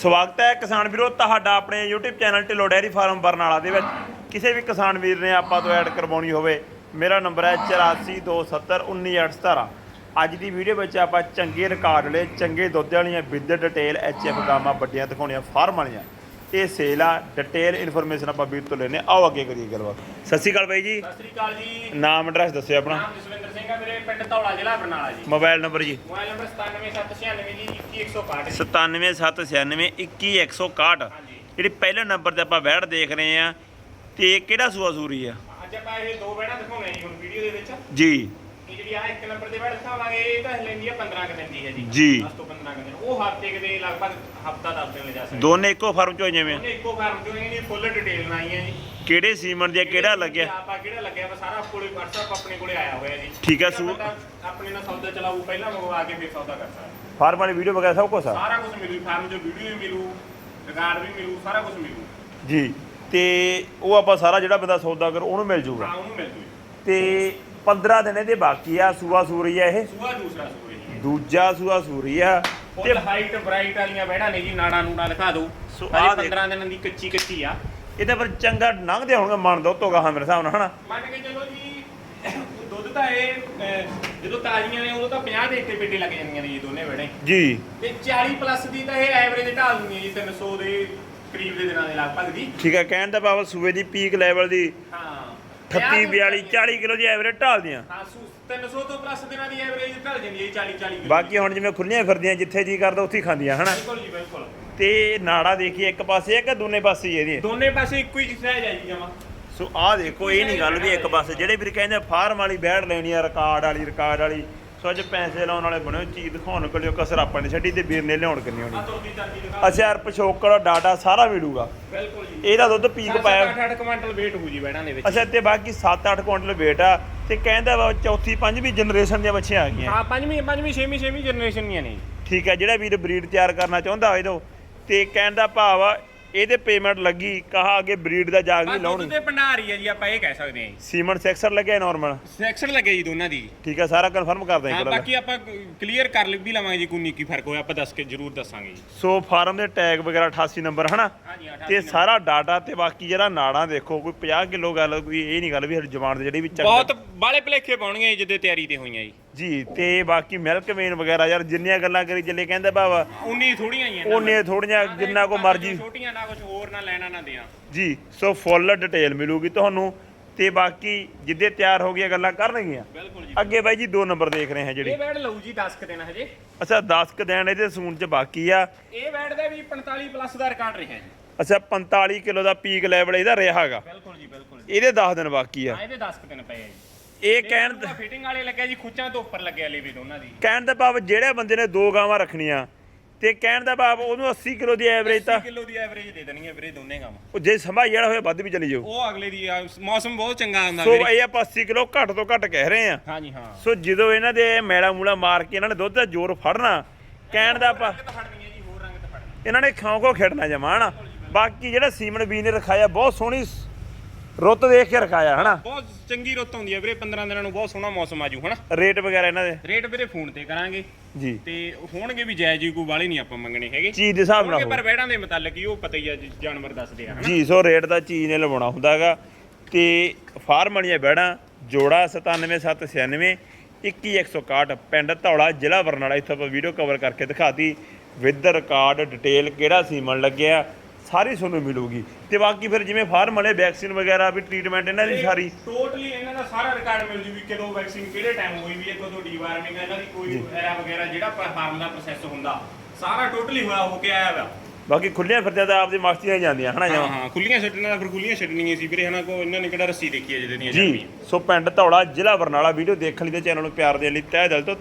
ਸਵਾਗਤ ਹੈ ਕਿਸਾਨ ਵੀਰੋ, ਤੁਹਾਡਾ ਆਪਣੇ YouTube channel Dhillon dairy farm Barnala ਦੇ ਵਿੱਚ। ਕਿਸੇ ਵੀ ਕਿਸਾਨ ਵੀਰ ਨੇ ਆਪਾਂ ਤੋਂ ਐਡ ਕਰਵਾਉਣੀ ਹੋਵੇ, ਮੇਰਾ ਨੰਬਰ ਹੈ 8427191817 ਅੱਜ ਦੀ ਵੀਡੀਓ ਵਿੱਚ ਆਪਾਂ ਚੰਗੇ ਰਿਕਾਰਡ ਵਾਲੇ, ਚੰਗੇ ਦੁੱਧ ਵਾਲੀਆਂ, ਵਿਦ ਡਿਟੇਲ ਐਚਐਫ ਗਾਵਾਂ ਵੱਡੀਆਂ ਦਿਖਾਉਣੀਆਂ, ਫਾਰਮ ਵਾਲੀਆਂ। ਇਹ ਸੇਲ ਆ ਡਿਟੇਲ ਇਨਫੋਰਮੇਸ਼ਨ ਆਪਾਂ ਵੀਰ ਤੋਂ ਲੈਣੇ ਆਓ ਅੱਗੇ ਕਰੀਏ ਗੱਲਬਾਤ। ਸਤਿ ਸ਼੍ਰੀ ਅਕਾਲ ਬਾਈ ਜੀ। ਸਤਿ ਸ੍ਰੀ ਅਕਾਲ ਜੀ। ਨਾਮ ਐਡਰੈਸ ਦੱਸਿਓ ਆਪਣਾ। ਨਾਮ ਜਸਵਿੰਦਰ ਸਿੰਘ ਹੈ ਮੇਰੇ ਪਿੰਡ ਧੌਲਾ ਜ਼ਿਲ੍ਹਾ ਬਰਨਾਲਾ ਜੀ। ਮੋਬਾਈਲ ਨੰਬਰ ਜੀ। ਮੋਬਾਈਲ ਨੰਬਰ 97796 ਜੀ 21161 ਜੀ। 97792161 ਹਾਂਜੀ। ਜਿਹੜੀ ਪਹਿਲੇ ਨੰਬਰ ਤੇ ਆਪਾਂ ਵੈੜ ਦੇਖ ਰਹੇ ਆ ਤੇ ਇਹ ਕਿਹੜਾ ਸੂਆ ਸੂਰੀ ਆ? ਅੱਜ ਆਪਾਂ ਇਹ ਦੋ ਬੈੜਾਂ ਦਿਖਾਉਣੇ ਜੀ ਹੁਣ ਵੀਡੀਓ ਦੇ ਵਿੱਚ। ਜੀ। ਜਿਹੜੀ ਆ ਇੱਕ ਨੰਬਰ ਦੇ ਬੈੜ ਦਿਖਾਵਾਂਗੇ ਇਹ ਤਾਂ ਲੈਂਦੀ ਆ 15 ਕੁ ਦਿਨ ਦੀ ਹੈ ਜੀ। ਜੀ। 10 ਤੋਂ 15 ਕੁ ਦਿਨ ਉਹ ਹਫ਼ਤੇ ਦੇ ਲਗਭਗ ਹਫਤਾ 10 ਦਿਨ ਲੈ ਜਾ ਸਕਦੇ। ਦੋਨੇ ਇੱਕੋ ਫਾਰਮ ਚੋਂ ਜਿਵੇਂ? ਉਹਨੇ ਇੱਕੋ ਫਾਰਮ ਚੋਂ ਇਹਦੀ ਫੁੱਲ ਡਿਟੇਲ ਬਣਾਈ ਹੈ ਜੀ। ਕਿਹੜੇ ਸੀਮਨ ਦੇ ਕਿਹੜਾ ਲੱਗਿਆ? ਆਪਾਂ ਕਿਹੜਾ ਲੱਗਿਆ? ਵਾ ਸਾਰਾ ਕੋਲੇ WhatsApp ਆਪਣੇ ਕੋਲੇ ਆਇਆ ਹੋਇਆ ਜੀ। ਠੀਕ ਹੈ, ਜਿਹੜਾ ਸੂ- ਬੰਦਾ ਆਪਣੇ ਨਾਲ ਸੌਦਾ ਚਲਾਊ ਪਹਿਲਾਂ ਮੰਗਵਾ ਕੇ ਫਿਰ ਸੌਦਾ ਕਰ ਸਕਦਾ ਫਾਰਮ ਵਾਲੀ ਵੀਡੀਓ ਵਗੈਰਾ ਸਭ ਕੁਝ ਆ? ਸਾਰਾ ਕੁਝ ਮਿਲੂ ਫਾਰਮ ਜੋ ਵੀਡੀਓ ਵੀ ਮਿਲੂ ਰਿਕਾਰਡ ਵੀ ਮਿਲੂ ਸਾਰਾ ਕੁਝ ਮਿਲੂ। ਜੀ ਤੇ ਉਹ ਆਪਾਂ ਸਾਰਾ ਜਿਹੜਾ ਬੰਦਾ ਸੌਦਾ ਕਰ ਉਹਨੂੰ ਮਿਲ ਜੂਗਾ? ਹਾਂ ਉਹਨੂੰ ਮਿਲ ਜੂ ਤੇ 15 ਦਿਨ ਇਹਦੇ ਬਾਕੀ ਆ ਸੂਆ ਸੂਰੀ ਆ ਇਹ? ਸੂਆ ਦੂਸਰਾ ਸੂਆ ਜੀ ਦੂਜਾ ਸੂਆ ਸੂਰੀ ਆ। ਫੁੱਲ ਹਾਈਟ ਬ੍ਰਾਈਟ ਵਾਲੀਆਂ ਬਹਿਣਾ ਨੇ ਜੀ ਨਾੜਾ ਨੂੜਾ ਦਿਖਾ ਦਿਓ। ਸੋ ਆਹ ਦੇਖ। 15 ਦਿਨਾਂ ਦੀ ਕੱਚੀ ਕੱਚੀ ਆ। ਇਹਦੇ ਪਰ ਚੰਗਾ ਲੰਘਦੇ ਹੋਣਗੇ ਮਨ ਦੋ ਤੋਗਾ ਹਾਂ ਮੇਰੇ ਹਿਸਾਬ ਨਾਲ ਹਨਾ? ਮੰਨ ਕੇ ਚਲੋ ਜੀ ਦੁੱਧ ਤਾਂ ਇਹ ਅਹ, ਜਦੋਂ ਤਾਜ਼ੀਆਂ ਨੇ ਉਦੋਂ ਤਾਂ 50 ਦੇ ਇੱਥੇ ਪੇਟੇ ਲੱਗ ਜਾਂਦੀਆਂ ਨੇ ਜੀ ਦੋਨੇ ਬੜੇ ਜੀ। ਤੇ 40 ਪਲੱਸ ਦੀ ਤਾਂ ਇਹ ਐਵਰੇਜ ਢਾਲ ਦਿੰਦੀ ਹੈ ਜੀ 300 ਦੇ ਕਰੀਬ ਦੇ ਦਿਨਾਂ ਦੇ ਲਗਭਗ ਦੀ ਠੀਕ ਹੈ ਕਹਿਣ ਦਾ ਭਾਵ ਸੂਏ ਦੀ ਪੀਕ ਲੈਵਲ ਦੀ ਹਾਂ। 38 42 40 ਕਿਲੋ ਦੀ ਐਵਰੇਜ ਢਾਲਦੀਆਂ ਹਾਂ। ਸੂ 300 ਤੋਂ ਪਲੱਸ ਦਿਨਾਂ ਦੀ ਐਵਰੇਜ ਢਲ ਜਾਂਦੀ ਹੈ ਜੀ 40 40 ਬਾਕੀ ਹੁਣ ਜਿਵੇਂ ਖੁੱਲੀਆਂ ਫਿਰਦੀਆਂ ਜਿੱਥੇ ਜੀ ਕਰਦਾ ਉੱਥੇ ਹੀ ਖਾਂਦੀਆਂ ਹਨਾ? ਬਿਲਕੁਲ ਜੀ ਬਿਲਕੁਲ। ਤੇ ਨਾੜਾ ਦੇਖੀਏ ਇੱਕ ਪਾਸੇ ਹੈ ਕਿ ਦੋਨੇ ਪਾਸੇ ਹੀ ਇਹਦੀ। ਦੋਨੇ ਪਾਸੇ ਇੱਕੋ ਹੀ ਸਹਿਜ ਆ ਜੀ ਜਮਾ। ਸੋ ਆਹ ਦੇਖੋ ਇਹ ਨਹੀਂ ਗੱਲ ਵੀ ਇੱਕ ਪਾਸੇ। ਜਿਹੜੇ ਵੀਰ ਕਹਿੰਦੇ ਫਾਰਮ ਵਾਲੀ ਬੈੜ ਲੈਣੀ ਆ ਰਿਕਾਰਡ ਵਾਲੀ ਰਿਕਾਰਡ ਵਾਲੀ ਸੋ ਅੱਜ ਪੈਸੇ ਲਾਉਣ ਵਾਲੇ ਬਣੇ ਚੀਜ਼ ਦਿਖਾਉਣ ਕੋਲਿਓ ਕਸਰ ਆਪਾਂ ਨੇ ਛੱਡੀ ਤੇ ਵੀਰ ਨੇ ਲਿਆਉਣ ਕਰਨੀ ਹੋਣੀ। ਤੁਰਦੀ ਦਿਖਾ ਅੱਛਾ ਡਾਟਾ ਸਾਰਾ ਮਿਲੂਗਾ। ਬਿਲਕੁਲ ਜੀ। ਇਹਦਾ ਦੁੱਧ ਪੀਕ ਪਾਇਆ। 8-8 ਕੁਇੰਟਲ weight ਹੋਊ ਜੀ ਬੈੜਾਂ ਦੇ ਵਿੱਚ। ਅੱਛਾ ਤੇ ਬਾਕੀ 7-8 ਕੁਇੰਟਲ weight ਆ। ਤੇ ਕਹਿੰਦਾ ਵਾ ਚੌਥੀ ਪੰਜਵੀਂ ਜਨਰੇਸ਼ਨ ਦੀਆਂ ਬੱਚੀਆਂ ਆ ਗਈਆਂ। ਹਾਂ ਪੰਜਵੀਂ ਪੰਜਵੀਂ ਛੇਵੀਂ ਛੇਵੀਂ ਜਨਰੇਸ਼ਨ ਦੀਆਂ ਨੇ। ਠੀਕ ਹੈ ਜਿਹੜਾ ਵੀਰ ਬਰੀਡ ਤਿਆਰ ਕਰਨਾ ਚਾਹੁੰਦਾ ਹੋਵੇ ਤੋਂ ਤੇ ਕਹਿਣ ਦਾ ਭਾਵ ਆ ਇਹਦੇ ਪੇਮੈਂਟ ਲੱਗੀ ਕਹਾ ਅੱਗੇ ਬਰੀਡ ਦਾ ਜਾਗ ਦੁੱਧ ਲਾਉਣੀ। ਦੇ ਭੰਡਾਰ ਹੀ ਜੀ ਆਪਾਂ ਇਹ ਕਹਿ ਸਕਦੇ ਹਾਂ ਜੀ। ਸੀਮਨ ਸੈਕਸਰ ਲੱਗਿਆ ਨਾਰਮਲ ਸੈਕਸ਼ਨ ਲੱਗੇ ਜੀ ਦੋਨਾਂ ਦੀ। ਠੀਕ ਹੈ ਸਾਰਾ ਕਨਫਰਮ ਕਰਦਾ ਹਾਂ ਇੱਕ ਗੱਲ। ਬਾਕੀ ਆਪਾਂ ਕਲੀਅਰ ਕਰ ਲਈ ਵੀ ਲਵਾਂਗੇ ਜੀ ਕੋਈ ਨਿੱਕੀ ਫ਼ਰਕ ਹੋਇਆ ਆਪਾਂ ਦੱਸ ਕੇ ਜ਼ਰੂਰ ਦੱਸਾਂਗੇ ਜੀ। ਸੋ ਫਾਰਮ ਦੇ ਟੈਗ ਵਗੈਰਾ 88 ਨੰਬਰ ਹਨਾ? ਹਾਂਜੀ ਤੇ ਸਾਰਾ ਡਾਟਾ ਤੇ ਬਾਕੀ ਜਿਹੜਾ ਨਾੜਾਂ ਦੇਖੋ ਕੋਈ 50 ਕਿਲੋ ਗੱਲ ਕੋਈ ਇਹ ਨਹੀਂ ਗੱਲ ਵੀ ਜਵਾਨ ਦੇ ਜਿਹੜੀ ਵੀ ਚੱਕ ਬਹੁਤ ਬਾਲੇ ਭਲੇਖੇ ਪਾਉਣੀਆਂ ਜੀ ਜਿੱਦੇ ਤਿਆਰੀ ਤੇ ਹੋਈਆਂ ਜੀ। ਜੀ ਤੇ ਬਾਕੀ ਮਿਲਕ ਵੇਨ ਵਗੈਰਾ ਯਾਰ ਜਿੰਨੀਆਂ ਗੱਲਾਂ ਕਰੀ ਚੱਲੇ ਕਹਿੰਦਾ ਬਾਬਾ ਉਨੀ ਥੋੜੀਆਂ ਹੀ ਆ ਉਹਨੇ ਥੋੜੀਆਂ ਜਿੰਨਾ ਕੋ ਮਰਜ਼ੀ। ਛੋਟੀਆਂ ਨਾ ਕੁਝ ਹੋਰ ਨਾ ਲੈਣਾ ਨਾ ਦਿਆਂ ਜੀ ਸੋ ਫੁੱਲ ਡਿਟੇਲ ਮਿਲੂਗੀ ਤੁਹਾਨੂੰ। ਤੇ ਬਾਕੀ ਜਿੱਦੇ ਤਿਆਰ ਹੋ ਗਈਆਂ ਗੱਲਾਂ ਕਰਨਗੀਆਂ। ਬਿਲਕੁਲ ਜੀ। ਅੱਗੇ ਬਾਈ ਜੀ ਦੋ ਨੰਬਰ ਦੇਖ ਰਹੇ ਹਾਂ ਜਿਹੜੀ। ਇਹ ਬੈਡ ਲਊ ਜੀ 10 ਕ ਦਿਨ ਹਜੇ। ਅੱਛਾ 10 ਕ ਦਿਨ ਇਹਦੇ ਸੂਣ ਚ ਬਾਕੀ ਆ। ਇਹ ਬੈਡ ਦਾ ਵੀ 45 ਪਲੱਸ ਦਾ ਰਿਕਾਰਡ ਰਿਹਾ ਜੀ। ਅੱਛਾ 45 ਕਿਲੋ ਦਾ ਪੀਕ ਲੈਵਲ ਇਹਦਾ ਰਿਹਾ ਹੈਗਾ। ਬਿਲਕੁਲ ਜੀ ਬਿਲਕੁਲ ਇਹਦੇ 10 ਦਿਨ ਬਾਕੀ ਆ। ਇਹਦੇ 10 ਕ ਦਿਨ ਪਏ ਆ ਜੀ। ਇਹ ਕਹਿਣ ਦਾ ਫਿਟਿੰਗ ਵਾਲੇ ਲੱਗਿਆ ਜੀ ਖੁੱਚਾਂ ਤੋਂ ਉੱਪਰ ਲੱਗਿਆ ਲੇਵੇ ਦੋਨਾਂ ਦੀ। ਕਹਿਣ ਦਾ ਭਾਵ ਜਿਹੜੇ ਬੰਦੇ ਨੇ ਦੋ ਗਾਵਾਂ ਰੱਖਣੀਆਂ ਤੇ ਕਹਿਣ ਦਾ ਭਾਵ ਉਹਨੂੰ 80 ਕਿਲੋ ਦੀ ਐਵਰੇਜ ਤਾਂ 80 ਕਿਲੋ ਦੀ ਐਵਰੇਜ ਦੇ ਦੇਣੀ ਹੈ ਵੀਰੇ ਦੋਨੇ ਕੰਮ ਉਹ ਜੇ ਸੰਭਾਈ ਵਾਲਾ ਹੋਇਆ ਵੱਧ ਵੀ ਚਲੀ ਜਾਊ। ਉਹ ਅਗਲੇ ਦੀ ਮੌਸਮ ਬਹੁਤ ਚੰਗਾ ਆਉਂਦਾ ਸੋ ਇਹ ਆਪਾਂ 80 ਕਿਲੋ ਘੱਟ ਤੋਂ ਘੱਟ ਕਹਿ ਰਹੇ ਆ ਹਾਂਜੀ ਹਾਂ। ਸੋ ਜਦੋਂ ਇਹਨਾਂ ਦੇ ਮੈਲਾ ਮੂਲਾ ਮਾਰ ਕੇ ਇਹਨਾਂ ਨੇ ਦੁੱਧ ਦਾ ਜ਼ੋਰ ਫੜਨਾ ਕਹਿਣ ਦਾ ਆਪਾਂ ਇਹਨਾਂ ਨੇ ਖਾਂ ਕੋ ਖੇਡਣਾ ਜਮਾਣਾ ਬਾਕੀ ਜਿਹੜਾ ਸੀਮਨ ਬੀ ਨੇ ਰਖਾਇਆ ਬਹੁਤ ਸੋਹਣੀ ਰੁੱਤ ਦੇਖ ਕੇ ਰਖਾਇਆ ਹਨਾ? ਬਹੁਤ ਚੰਗੀ ਰੁੱਤ ਆਉਂਦੀ ਹੈ ਵੀਰੇ 15 ਦਿਨਾਂ ਨੂੰ ਬਹੁਤ ਸੋਹਣਾ ਮੌਸਮ ਆਜੂ ਹਨਾ? ਰੇਟ ਵਗੈਰਾ ਇਹਨਾਂ ਦੇ? ਰੇਟ ਵੀਰੇ ਫੋਨ ਤੇ ਕਰਾਂਗੇ। ਜੀ। ਤੇ ਹੋਣਗੇ ਵੀ ਜਾਇਜ਼ ਹੀ ਕੋਈ ਵਾਲੇ ਨਹੀਂ ਆਪਾਂ ਮੰਗਣੇ ਹੈਗੇ। ਚੀਜ਼ ਦੇ ਹਿਸਾਬ ਨਾਲ ਹੋਣਗੇ। ਪਰ ਵੈੜਾਂ ਦੇ ਮੁਤਾਲਕ ਹੀ ਉਹ ਪਤਾ ਹੀ ਆ ਜੀ, ਜਾਨਵਰ ਦੱਸਦੇ ਆ ਹਨਾ? ਜੀ ਸੋ ਰੇਟ ਦਾ ਚੀਜ਼ ਨੇ ਲਵਾਉਣਾ ਹੁੰਦਾ ਹੈਗਾ ਤੇ ਫਾਰਮ ਵਾਲੀਆਂ ਬੈੜਾਂ ਜੋੜਾ 97796 21161 ਪਿੰਡ ਧੌਲਾ ਜ਼ਿਲ੍ਹਾ ਬਰਨਾਲਾ ਇੱਥੇ ਆਪਾਂ ਵੀਡੀਓ ਕਵਰ ਕਰਕੇ ਦਿਖਾਤੀ ਵਿਦ ਰਿਕਾਰਡ ਡਿਟੇਲ ਕਿਹੜਾ ਸੀਮਨ ਲੱਗਿਆ? ਸਾਰੀ ਤੁਹਾਨੂੰ ਮਿਲੂਗੀ। ਤੇ ਬਾਕੀ ਫਿਰ ਜਿਵੇਂ ਫਾਰਮ ਵਾਲੇ ਵੈਕਸੀਨ ਵਗੈਰਾ ਵੀ ਟ੍ਰੀਟਮੈਂਟ ਇਹਨਾਂ ਦੀ ਸਾਰੀ। ਟੋਟਲੀ ਇਹਨਾਂ ਦਾ ਸਾਰਾ ਰਿਕਾਰਡ ਮਿਲ ਜੂ ਵੀ ਕਦੋਂ ਵੈਕਸੀਨ ਕਿਹੜੇ ਟਾਈਮ ਹੋਈ ਵੀ ਹੈ ਕਦੋਂ ਡੀਵਾਰਮਿੰਗ ਇਹਨਾਂ ਦੀ ਕੋਈ ਐਰਾ ਵਗੈਰਾ ਜਿਹੜਾ ਫਾਰਮ ਦਾ ਪ੍ਰੋਸੈਸ ਹੁੰਦਾ ਸਾਰਾ ਟੋਟਲੀ ਹੋਇਆ ਹੋ ਕੇ ਆਇਆ ਵਾ। ਬਾਕੀ ਖੁੱਲੀਆਂ ਫਿਰਦਿਆਂ ਤਾਂ ਆਪਦੀ ਮਸਤੀਆਂ ਹੀ ਜਾਂਦੀਆਂ ਹਨਾ ਹਾਂ ਜਮਾਂ ਹਾਂ ਖੁੱਲੀਆਂ ਛੱਡਣਾ ਫਿਰ ਖੁੱਲੀਆਂ ਛੱਡਣੀਆਂ ਸੀ ਵੀਰੇ ਹਨਾ ਕੋ ਇਹਨਾਂ ਨੇ ਕਿਹੜਾ ਰੱਸੀ ਦੇਖੀ ਹੈ ਜਿਹਦੇ ਦੀਆਂ ਜੀ ਸੋ ਪਿੰਡ ਧੌਲਾ ਜ਼ਿਲ੍ਹਾ ਬਰਨਾਲਾ ਵੀਡੀਓ ਦੇਖਣ ਲਈ ਤੇ ਚੈਨਲ ਨੂੰ ਪਿਆਰ ਦੇਣ ਲਈ ਤਹਿ ਦਿਲ ਤੋਂ